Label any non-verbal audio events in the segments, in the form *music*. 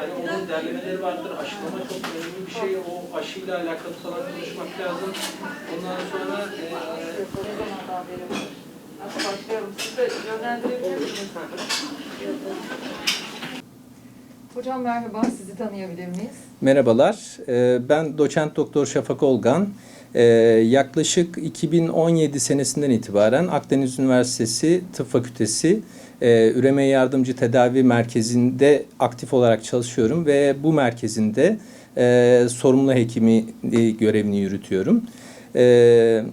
Hani onun derlemeleri vardır. Aşılama çok önemli bir şey. O aşıyla alakalı falan konuşmak lazım. Ondan sonra e. Nasıl başlayalım? Siz de yönlendirebilir misiniz? Hocam merhaba, sizi tanıyabilir miyiz? Merhabalar, e, ben doçent doktor Şafak Olgan. E, Yaklaşık 2017 senesinden itibaren Akdeniz Üniversitesi Tıp Fakültesi e, Üreme Yardımcı Tedavi Merkezi'nde aktif olarak çalışıyorum ve bu merkezinde e, sorumlu hekimi e, görevini yürütüyorum. E,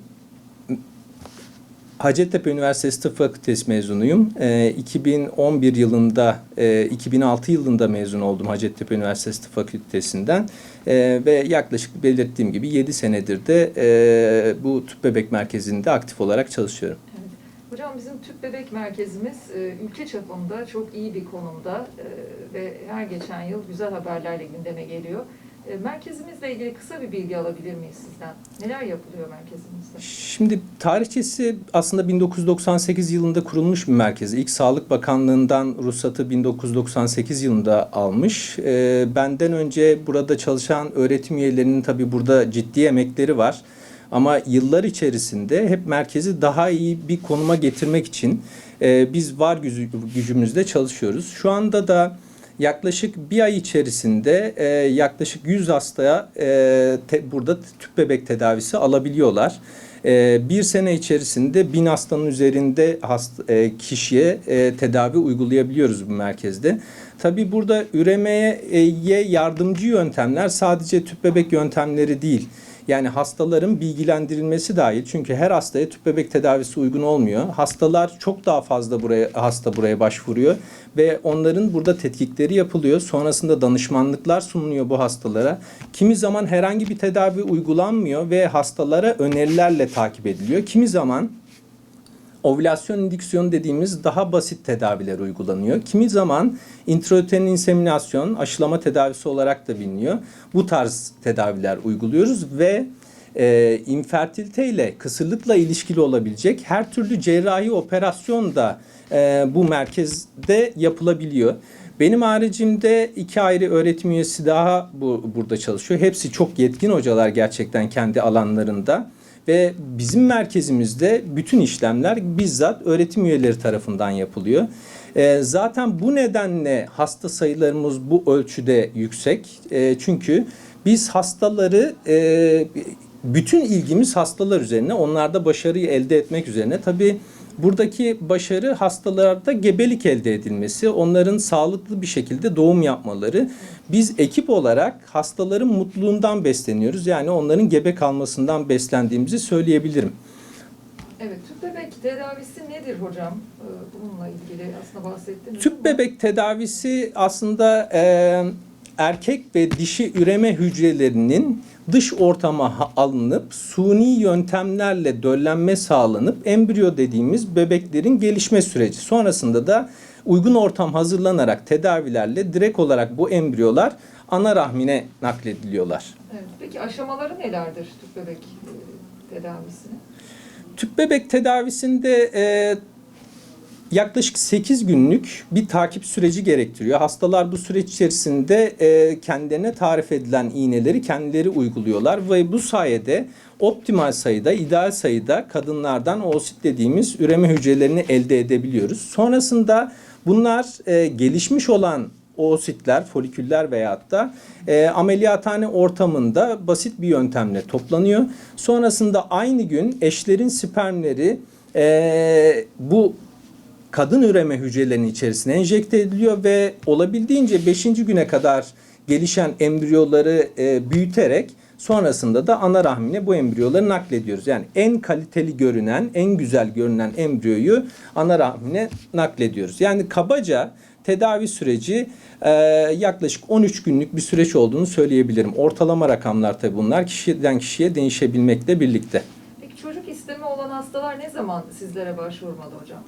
Hacettepe Üniversitesi Tıp Fakültesi mezunuyum. Ee, 2011 yılında, e, 2006 yılında mezun oldum Hacettepe Üniversitesi Tıp Fakültesi'nden. Ee, ve yaklaşık belirttiğim gibi 7 senedir de e, bu tüp bebek merkezinde aktif olarak çalışıyorum. Evet. Hocam bizim tüp bebek merkezimiz e, ülke çapında çok iyi bir konumda e, ve her geçen yıl güzel haberlerle gündeme geliyor. E, Merkezimizle ilgili kısa bir bilgi alabilir miyiz sizden? Neler yapılıyor merkezimizde? Şimdi tarihçesi aslında 1998 yılında kurulmuş bir merkez. İlk Sağlık Bakanlığı'ndan ruhsatı 1998 yılında almış. Ee, benden önce burada çalışan öğretim üyelerinin tabii burada ciddi emekleri var. Ama yıllar içerisinde hep merkezi daha iyi bir konuma getirmek için e, biz var gücü, gücümüzle çalışıyoruz. Şu anda da yaklaşık bir ay içerisinde e, yaklaşık 100 hastaya e, te- burada tüp bebek tedavisi alabiliyorlar. E, bir sene içerisinde bin hastanın üzerinde hasta, e, kişiye e, tedavi uygulayabiliyoruz bu merkezde. Tabii burada üremeye e, yardımcı yöntemler sadece tüp bebek yöntemleri değil. Yani hastaların bilgilendirilmesi dahil. Çünkü her hastaya tüp bebek tedavisi uygun olmuyor. Hastalar çok daha fazla buraya hasta buraya başvuruyor ve onların burada tetkikleri yapılıyor. Sonrasında danışmanlıklar sunuluyor bu hastalara. Kimi zaman herhangi bir tedavi uygulanmıyor ve hastalara önerilerle takip ediliyor. Kimi zaman ovülasyon indüksiyonu dediğimiz daha basit tedaviler uygulanıyor. Kimi zaman intrauterin inseminasyon, aşılama tedavisi olarak da biliniyor. Bu tarz tedaviler uyguluyoruz ve e, infertilite ile kısırlıkla ilişkili olabilecek her türlü cerrahi operasyon da e, bu merkezde yapılabiliyor. Benim haricimde iki ayrı öğretim üyesi daha bu, burada çalışıyor. Hepsi çok yetkin hocalar gerçekten kendi alanlarında. Ve bizim merkezimizde bütün işlemler bizzat öğretim üyeleri tarafından yapılıyor. Ee, zaten bu nedenle hasta sayılarımız bu ölçüde yüksek. Ee, çünkü biz hastaları e, bütün ilgimiz hastalar üzerine, onlarda başarıyı elde etmek üzerine. Tabii buradaki başarı hastalarda gebelik elde edilmesi, onların sağlıklı bir şekilde doğum yapmaları. Biz ekip olarak hastaların mutluluğundan besleniyoruz. Yani onların gebe kalmasından beslendiğimizi söyleyebilirim. Evet, tüp bebek tedavisi nedir hocam? Ee, Bununla ilgili aslında bahsettiniz Tüp bebek tedavisi aslında e, erkek ve dişi üreme hücrelerinin dış ortama alınıp suni yöntemlerle döllenme sağlanıp embriyo dediğimiz bebeklerin gelişme süreci. Sonrasında da uygun ortam hazırlanarak tedavilerle direkt olarak bu embriyolar ana rahmine naklediliyorlar. Evet, peki aşamaları nelerdir tüp bebek e, tedavisinin? Tüp bebek tedavisinde e, yaklaşık 8 günlük bir takip süreci gerektiriyor. Hastalar bu süreç içerisinde e, kendilerine tarif edilen iğneleri kendileri uyguluyorlar ve bu sayede optimal sayıda, ideal sayıda kadınlardan oosit dediğimiz üreme hücrelerini elde edebiliyoruz. Sonrasında bunlar e, gelişmiş olan oositler, foliküller veyahut da e, ameliyathane ortamında basit bir yöntemle toplanıyor. Sonrasında aynı gün eşlerin spermleri e, bu kadın üreme hücrelerinin içerisine enjekte ediliyor ve olabildiğince 5. güne kadar gelişen embriyoları e, büyüterek sonrasında da ana rahmine bu embriyoları naklediyoruz. Yani en kaliteli görünen, en güzel görünen embriyoyu ana rahmine naklediyoruz. Yani kabaca tedavi süreci e, yaklaşık 13 günlük bir süreç olduğunu söyleyebilirim. Ortalama rakamlar tabii bunlar kişiden kişiye değişebilmekle birlikte. Peki çocuk istemi olan hastalar ne zaman sizlere başvurmalı hocam?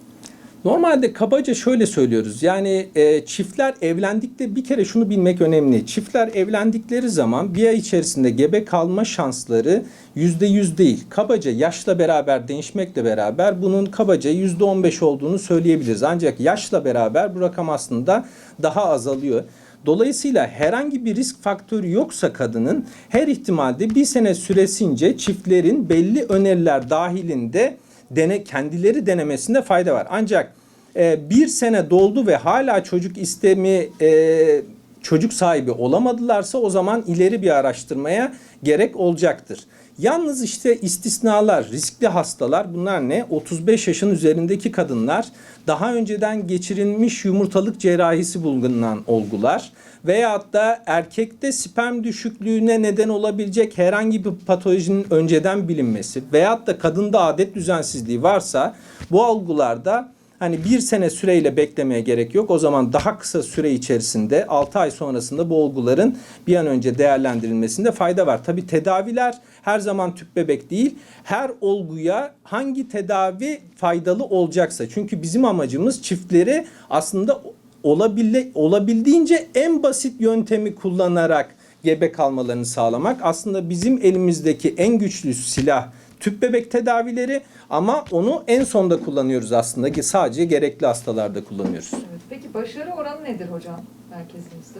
Normalde kabaca şöyle söylüyoruz. Yani e, çiftler evlendikte bir kere şunu bilmek önemli. Çiftler evlendikleri zaman bir ay içerisinde gebe kalma şansları yüzde yüz değil. Kabaca yaşla beraber değişmekle beraber bunun kabaca yüzde on beş olduğunu söyleyebiliriz. Ancak yaşla beraber bu rakam aslında daha azalıyor. Dolayısıyla herhangi bir risk faktörü yoksa kadının her ihtimalde bir sene süresince çiftlerin belli öneriler dahilinde dene, kendileri denemesinde fayda var. Ancak e, bir sene doldu ve hala çocuk istemi e, çocuk sahibi olamadılarsa o zaman ileri bir araştırmaya gerek olacaktır. Yalnız işte istisnalar, riskli hastalar bunlar ne? 35 yaşın üzerindeki kadınlar, daha önceden geçirilmiş yumurtalık cerrahisi bulunan olgular veyahut da erkekte sperm düşüklüğüne neden olabilecek herhangi bir patolojinin önceden bilinmesi veyahut da kadında adet düzensizliği varsa bu olgularda Hani bir sene süreyle beklemeye gerek yok. O zaman daha kısa süre içerisinde 6 ay sonrasında bu olguların bir an önce değerlendirilmesinde fayda var. Tabi tedaviler her zaman tüp bebek değil. Her olguya hangi tedavi faydalı olacaksa. Çünkü bizim amacımız çiftleri aslında olabildi, olabildiğince en basit yöntemi kullanarak gebe kalmalarını sağlamak. Aslında bizim elimizdeki en güçlü silah tüp bebek tedavileri ama onu en sonda kullanıyoruz aslında ki sadece gerekli hastalarda kullanıyoruz. Evet. Peki başarı oranı nedir hocam merkezimizde?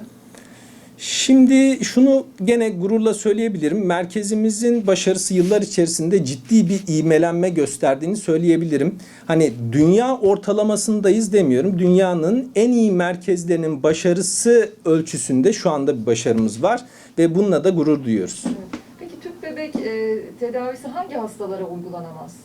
Şimdi şunu gene gururla söyleyebilirim. Merkezimizin başarısı yıllar içerisinde ciddi bir ivmelenme gösterdiğini söyleyebilirim. Hani dünya ortalamasındayız demiyorum. Dünyanın en iyi merkezlerinin başarısı ölçüsünde şu anda bir başarımız var ve bununla da gurur duyuyoruz. Evet. Peki tüp bebek e, tedavisi hangi hastalara uygulanamaz?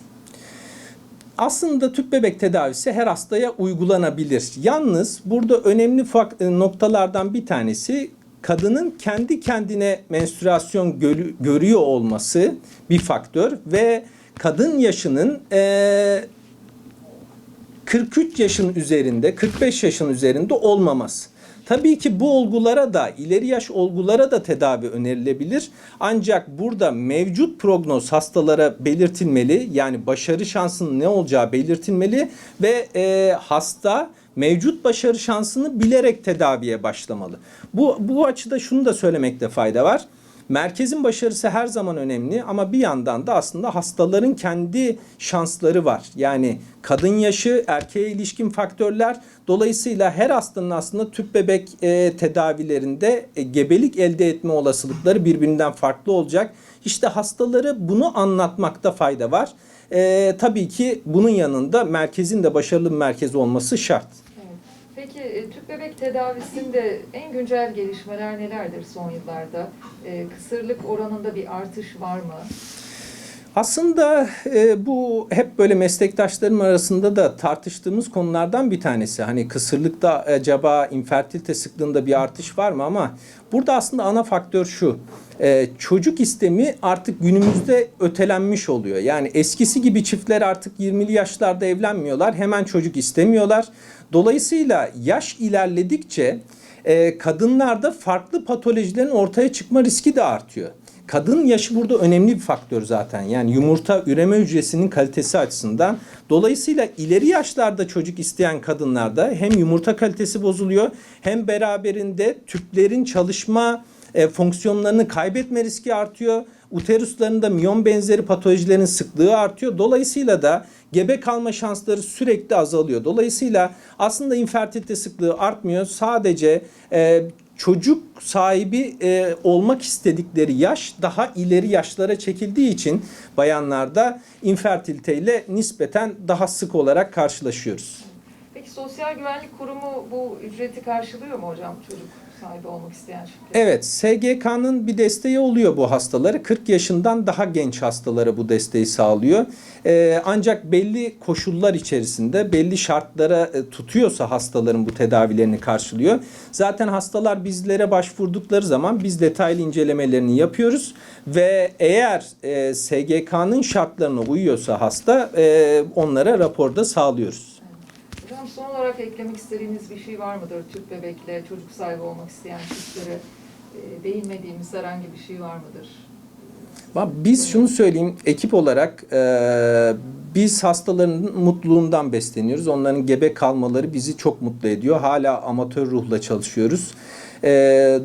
Aslında tüp bebek tedavisi her hastaya uygulanabilir. Yalnız burada önemli e, noktalardan bir tanesi kadının kendi kendine menstrüasyon gölü- görüyor olması bir faktör ve kadın yaşının eee 43 yaşın üzerinde, 45 yaşın üzerinde olmaması. Tabii ki bu olgulara da, ileri yaş olgulara da tedavi önerilebilir. Ancak burada mevcut prognoz hastalara belirtilmeli. Yani başarı şansının ne olacağı belirtilmeli ve e, hasta mevcut başarı şansını bilerek tedaviye başlamalı. Bu, bu açıda şunu da söylemekte fayda var. Merkezin başarısı her zaman önemli ama bir yandan da aslında hastaların kendi şansları var. Yani kadın yaşı, erkeğe ilişkin faktörler. Dolayısıyla her hastanın aslında tüp bebek e, tedavilerinde e, gebelik elde etme olasılıkları birbirinden farklı olacak. İşte hastaları bunu anlatmakta fayda var. E, tabii ki bunun yanında merkezin de başarılı bir merkez olması şart. Peki e, tüp bebek tedavisinde en güncel gelişmeler nelerdir son yıllarda? E, kısırlık oranında bir artış var mı? Aslında e, bu hep böyle meslektaşlarım arasında da tartıştığımız konulardan bir tanesi. Hani kısırlıkta acaba infertilite sıklığında bir artış var mı ama burada aslında ana faktör şu. E, çocuk istemi artık günümüzde ötelenmiş oluyor. Yani eskisi gibi çiftler artık 20'li yaşlarda evlenmiyorlar. Hemen çocuk istemiyorlar. Dolayısıyla yaş ilerledikçe e, kadınlarda farklı patolojilerin ortaya çıkma riski de artıyor. Kadın yaşı burada önemli bir faktör zaten. Yani yumurta üreme hücresinin kalitesi açısından. Dolayısıyla ileri yaşlarda çocuk isteyen kadınlarda hem yumurta kalitesi bozuluyor hem beraberinde tüplerin çalışma e, fonksiyonlarını kaybetme riski artıyor. Uteruslarında miyon benzeri patolojilerin sıklığı artıyor. Dolayısıyla da gebe kalma şansları sürekli azalıyor. Dolayısıyla aslında infertilite sıklığı artmıyor. Sadece e, çocuk sahibi e, olmak istedikleri yaş daha ileri yaşlara çekildiği için bayanlarda infertilite ile nispeten daha sık olarak karşılaşıyoruz. Peki Sosyal Güvenlik Kurumu bu ücreti karşılıyor mu hocam çocuk sahibi olmak isteyen çiftler? Evet, SGK'nın bir desteği oluyor bu hastaları. 40 yaşından daha genç hastalara bu desteği sağlıyor. Ee, ancak belli koşullar içerisinde, belli şartlara e, tutuyorsa hastaların bu tedavilerini karşılıyor. Zaten hastalar bizlere başvurdukları zaman biz detaylı incelemelerini yapıyoruz ve eğer e, SGK'nın şartlarına uyuyorsa hasta e, onlara raporda sağlıyoruz. Hocam son olarak eklemek istediğiniz bir şey var mıdır? Tüp bebekle çocuk sahibi olmak isteyen çiftlere e, değinmediğimiz herhangi bir şey var mıdır? Biz şunu söyleyeyim ekip olarak e, biz hastaların mutluluğundan besleniyoruz. Onların gebe kalmaları bizi çok mutlu ediyor. Hala amatör ruhla çalışıyoruz. E,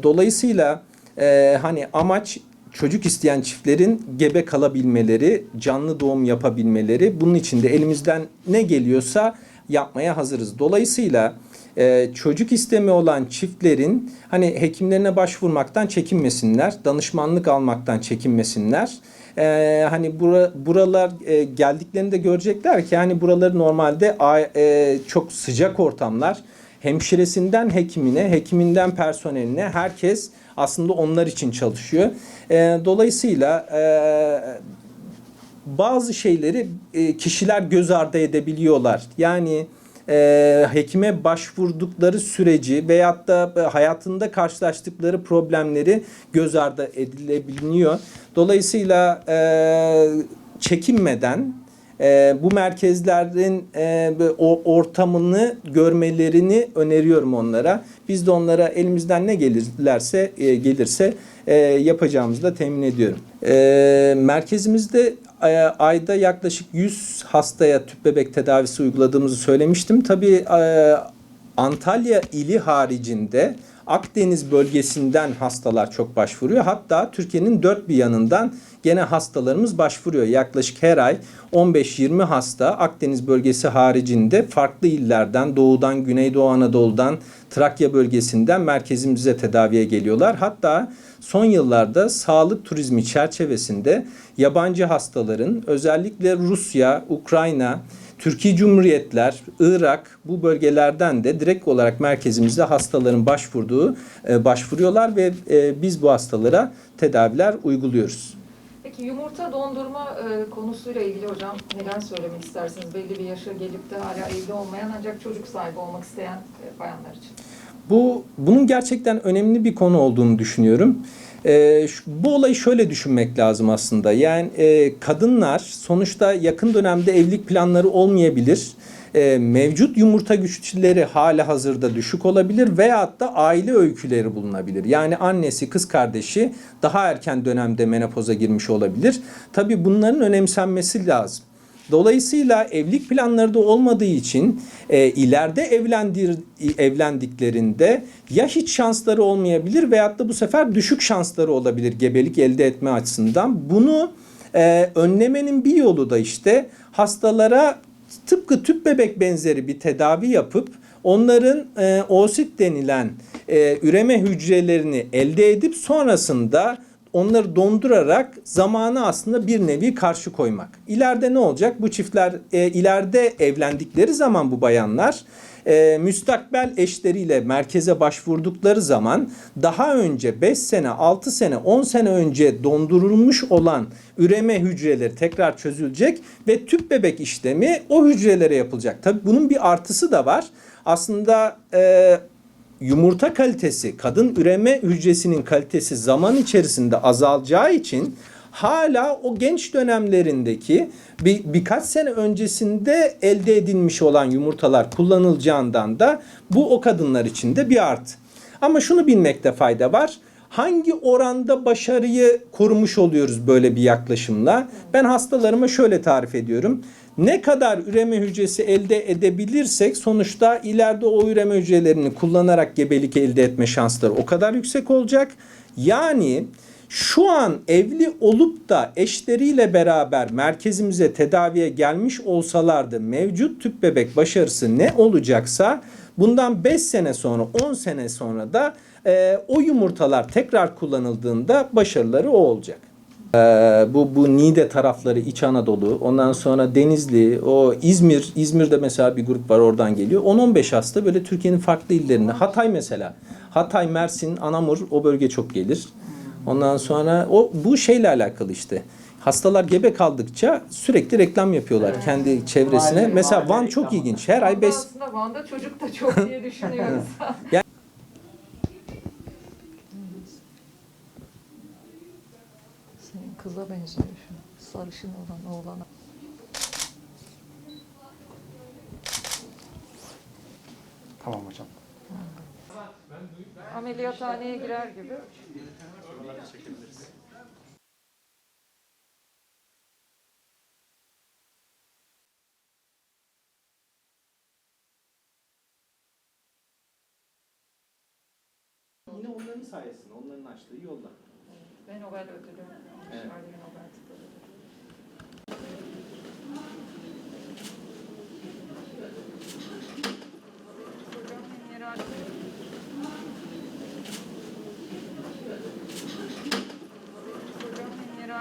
dolayısıyla e, hani amaç çocuk isteyen çiftlerin gebe kalabilmeleri, canlı doğum yapabilmeleri. Bunun için de elimizden ne geliyorsa yapmaya hazırız. Dolayısıyla e, çocuk istemi olan çiftlerin hani hekimlerine başvurmaktan çekinmesinler, danışmanlık almaktan çekinmesinler. E, hani bura, buralar e, geldiklerinde görecekler ki hani buraları normalde e, çok sıcak ortamlar. Hemşiresinden hekimine, hekiminden personeline herkes aslında onlar için çalışıyor. E, dolayısıyla e, bazı şeyleri e, kişiler göz ardı edebiliyorlar. Yani e, hekime başvurdukları süreci veyahut da e, hayatında karşılaştıkları problemleri göz ardı edilebiliyor. Dolayısıyla e, çekinmeden e, bu merkezlerin e, o ortamını görmelerini öneriyorum onlara. Biz de onlara elimizden ne gelirlerse e, gelirse e, yapacağımızı da temin ediyorum. E, merkezimizde e, ayda yaklaşık 100 hastaya tüp bebek tedavisi uyguladığımızı söylemiştim. Tabii e, Antalya ili haricinde Akdeniz bölgesinden hastalar çok başvuruyor. Hatta Türkiye'nin dört bir yanından gene hastalarımız başvuruyor. Yaklaşık her ay 15-20 hasta Akdeniz bölgesi haricinde farklı illerden, doğudan, Güneydoğu Anadolu'dan, Trakya bölgesinden merkezimize tedaviye geliyorlar. Hatta son yıllarda sağlık turizmi çerçevesinde yabancı hastaların özellikle Rusya, Ukrayna, Türkiye Cumhuriyetler, Irak bu bölgelerden de direkt olarak merkezimizde hastaların başvurduğu e, başvuruyorlar ve e, biz bu hastalara tedaviler uyguluyoruz. Peki yumurta dondurma e, konusuyla ilgili hocam neler söylemek istersiniz? Belli bir yaşa gelip de hala evli olmayan ancak çocuk sahibi olmak isteyen e, bayanlar için. Bu bunun gerçekten önemli bir konu olduğunu düşünüyorum. Ee, şu- bu olayı şöyle düşünmek lazım aslında. Yani e, kadınlar sonuçta yakın dönemde evlilik planları olmayabilir. E, mevcut yumurta güçleri hala hazırda düşük olabilir veyahut da aile öyküleri bulunabilir. Yani annesi, kız kardeşi daha erken dönemde menopoza girmiş olabilir. Tabii bunların önemsenmesi lazım. Dolayısıyla evlilik planları da olmadığı için e, ileride evlendir, evlendiklerinde ya hiç şansları olmayabilir veyahut da bu sefer düşük şansları olabilir gebelik elde etme açısından. Bunu e, önlemenin bir yolu da işte hastalara tıpkı tüp bebek benzeri bir tedavi yapıp onların e, oosit denilen e, üreme hücrelerini elde edip sonrasında onları dondurarak zamanı aslında bir nevi karşı koymak. İleride ne olacak? Bu çiftler e, ileride evlendikleri zaman bu bayanlar e, müstakbel eşleriyle merkeze başvurdukları zaman daha önce 5 sene, 6 sene, 10 sene önce dondurulmuş olan üreme hücreleri tekrar çözülecek ve tüp bebek işlemi o hücrelere yapılacak. Tabii bunun bir artısı da var. Aslında e, yumurta kalitesi, kadın üreme hücresinin kalitesi zaman içerisinde azalacağı için hala o genç dönemlerindeki bir, birkaç sene öncesinde elde edilmiş olan yumurtalar kullanılacağından da bu o kadınlar için de bir artı. Ama şunu bilmekte fayda var. Hangi oranda başarıyı korumuş oluyoruz böyle bir yaklaşımla? Ben hastalarıma şöyle tarif ediyorum. Ne kadar üreme hücresi elde edebilirsek sonuçta ileride o üreme hücrelerini kullanarak gebelik elde etme şansları o kadar yüksek olacak. Yani şu an evli olup da eşleriyle beraber merkezimize tedaviye gelmiş olsalardı mevcut tüp bebek başarısı ne olacaksa bundan 5 sene sonra 10 sene sonra da e, o yumurtalar tekrar kullanıldığında başarıları o olacak. Ee, bu bu Niğde tarafları İç Anadolu, ondan sonra Denizli, o İzmir, İzmir'de mesela bir grup var oradan geliyor. 10-15 hasta böyle Türkiye'nin farklı illerinde. Hatay mesela. Hatay, Mersin, Anamur o bölge çok gelir. Ondan sonra o bu şeyle alakalı işte. Hastalar gebe kaldıkça sürekli reklam yapıyorlar kendi çevresine. Mahalle- mesela Van çok reklamı. ilginç. Her ay Van'da 5 Aslında Van'da çocuk da çok diye düşünüyoruz. *laughs* Yani- kıza benziyor şu. Sarışın olan oğlana. Tamam hocam. Ameliyathaneye girer gibi. Yine onların sayesinde, onların açtığı They know wel uit te doen. Anders ja. zou je nog uit te doen.